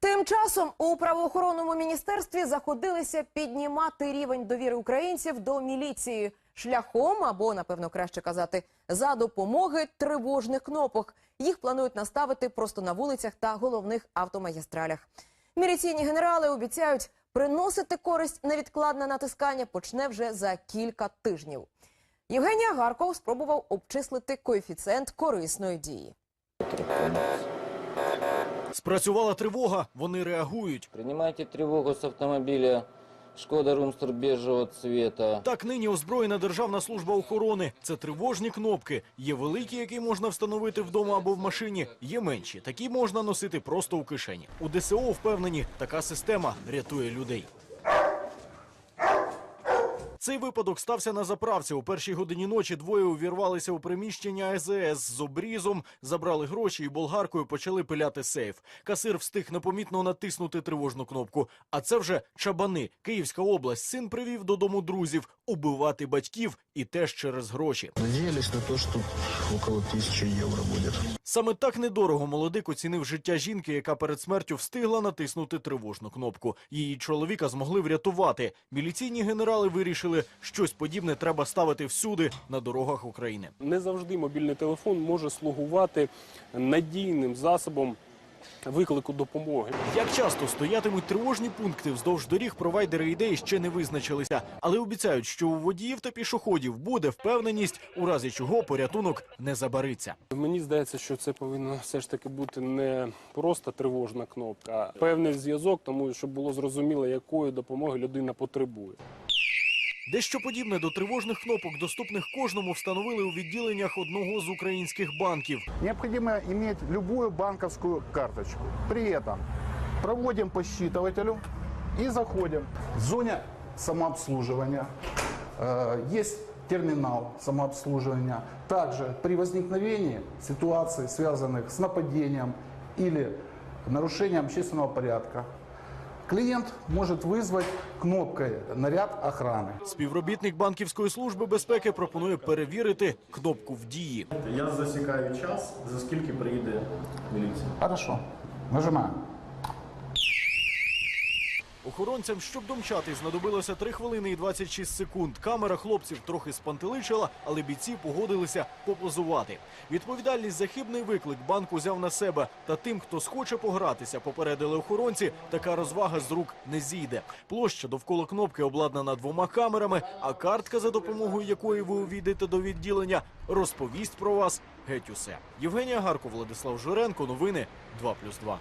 Тим часом у правоохоронному міністерстві заходилися піднімати рівень довіри українців до міліції шляхом або, напевно, краще казати, за допомоги тривожних кнопок. Їх планують наставити просто на вулицях та головних автомагістралях. Міліційні генерали обіцяють приносити користь невідкладне натискання почне вже за кілька тижнів. Євгеній Агарков спробував обчислити коефіцієнт корисної дії. Спрацювала тривога, вони реагують. Приймайте тривогу з автомобіля. Шкода Румстер біжого цвіта. Так нині озброєна Державна служба охорони. Це тривожні кнопки. Є великі, які можна встановити вдома або в машині. Є менші. Такі можна носити просто у кишені. У ДСО впевнені, така система рятує людей. Цей випадок стався на заправці. У першій годині ночі двоє увірвалися у приміщення АЗС з обрізом, забрали гроші і болгаркою почали пиляти сейф. Касир встиг непомітно натиснути тривожну кнопку. А це вже чабани. Київська область. Син привів додому друзів убивати батьків і теж через гроші. Надеялись на то, что около тысячи евро будет. Саме так недорого молодик оцінив життя жінки, яка перед смертю встигла натиснути тривожну кнопку. Її чоловіка змогли врятувати. Міліційні генерали вирішили, щось подібне треба ставити всюди на дорогах України. Не завжди мобільний телефон може слугувати надійним засобом виклику допомоги. Як часто стоятимуть тривожні пункти вздовж доріг, провайдери ідеї ще не визначилися, але обіцяють, що у водіїв та пішоходів буде впевненість, у разі чого порятунок не забариться. Мені здається, що це повинно все ж таки бути не просто тривожна кнопка, а певний зв'язок, тому щоб було зрозуміло, якої допомоги людина потребує. Дещо подібне до тривожних кнопок, доступних кожному, встановили у відділеннях одного з українських банків. Необходимо иметь любую банковскую карточку. При этом проводим по считывателю и заходим. В зоне самообслуживания э, есть терминал самообслуживания. Также при возникновении ситуаций, связанных с нападением или нарушением общественного порядка, клиент может вызвать кнопкой наряд охраны. Співробітник банківської служби безпеки пропонує перевірити кнопку в дії. Я засікаю час, за скільки приїде міліція. Хорошо. Нажимаем. Охоронцям, щоб домчати, знадобилося 3 хвилини і 26 секунд. Камера хлопців трохи спантеличила, але бійці погодилися попозувати. Відповідальність за хибний виклик банк узяв на себе. Та тим, хто схоче погратися, попередили охоронці, така розвага з рук не зійде. Площа довкола кнопки обладнана двома камерами, а картка, за допомогою якої ви увійдете до відділення, розповість про вас геть усе. Євгенія Гарко, Владислав Журенко. Новини 2+,2.